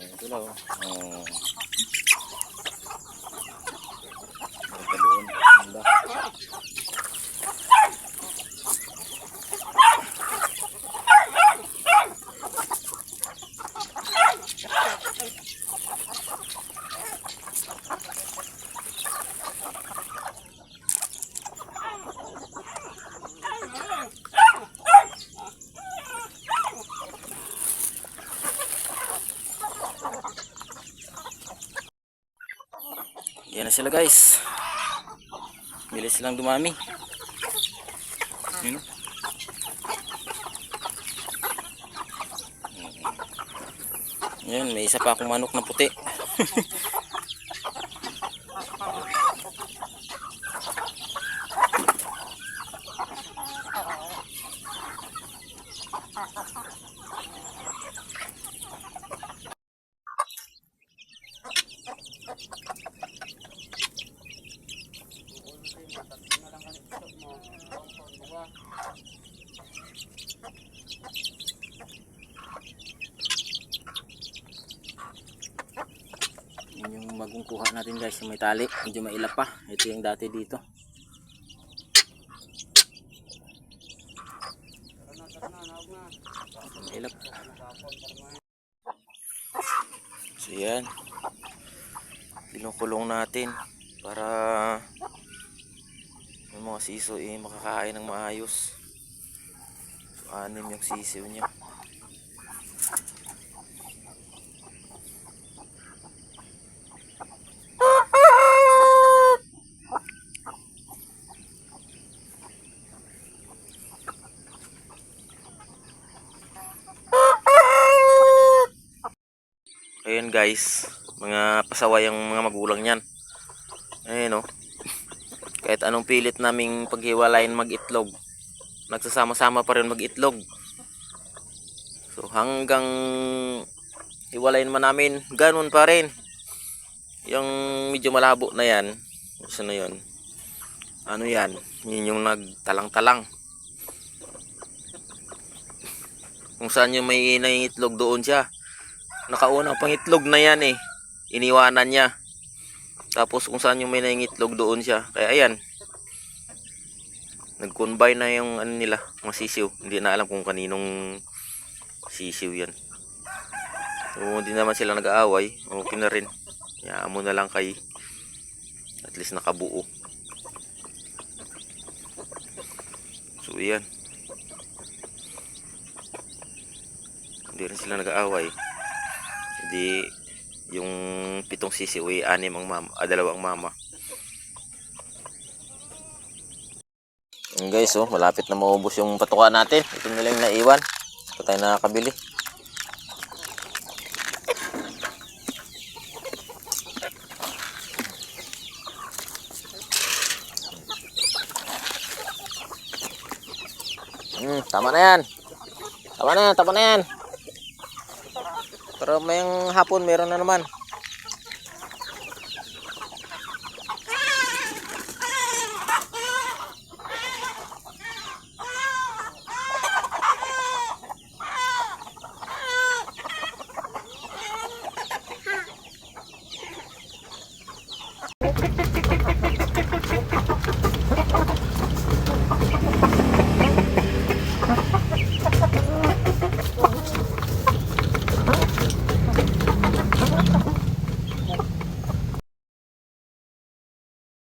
Ito lang. Oh. Ito doon. Anda. Yan na sila guys. Bilis silang dumami. Yun. oh. Yan, may isa pa akong manok na puti. Yun yung bagong kuha natin guys, may tali. Medyo mailap pa. Ito yung dati dito. Mailap. So yan. Pinukulong natin para yung mga siso eh makakain ng maayos. So anim yung sisiw niya. Ayan guys, mga pasaway ang mga magulang niyan. Ayan oh. Kahit anong pilit naming paghiwalayin mag-itlog, nagsasama-sama pa rin mag-itlog. So hanggang hiwalayin man namin, ganun pa rin. Yung medyo malabo na yan, isa na yun. Ano yan? Yun yung nagtalang-talang. Kung saan yung may naiitlog doon siya nakauna pang itlog na yan eh. Iniwanan niya. Tapos kung saan yung may nangitlog doon siya. Kaya ayan. Nag-combine na yung ano nila, mga sisiw. Hindi na alam kung kaninong sisiw yan. So, hindi naman sila nag-aaway. Okay na rin. Hayaan mo na lang kay at least nakabuo. So, yan. Hindi rin sila nag-aaway. Hindi yung pitong sisiw ay anim ang mama, ah, dalawang mama. Guys, oh, malapit na maubos yung patuka natin. Ito na lang naiwan. Ito tayo nakakabili. Hmm, tama na yan. Tama na yan, tama na yan. Pero may hapon meron na naman.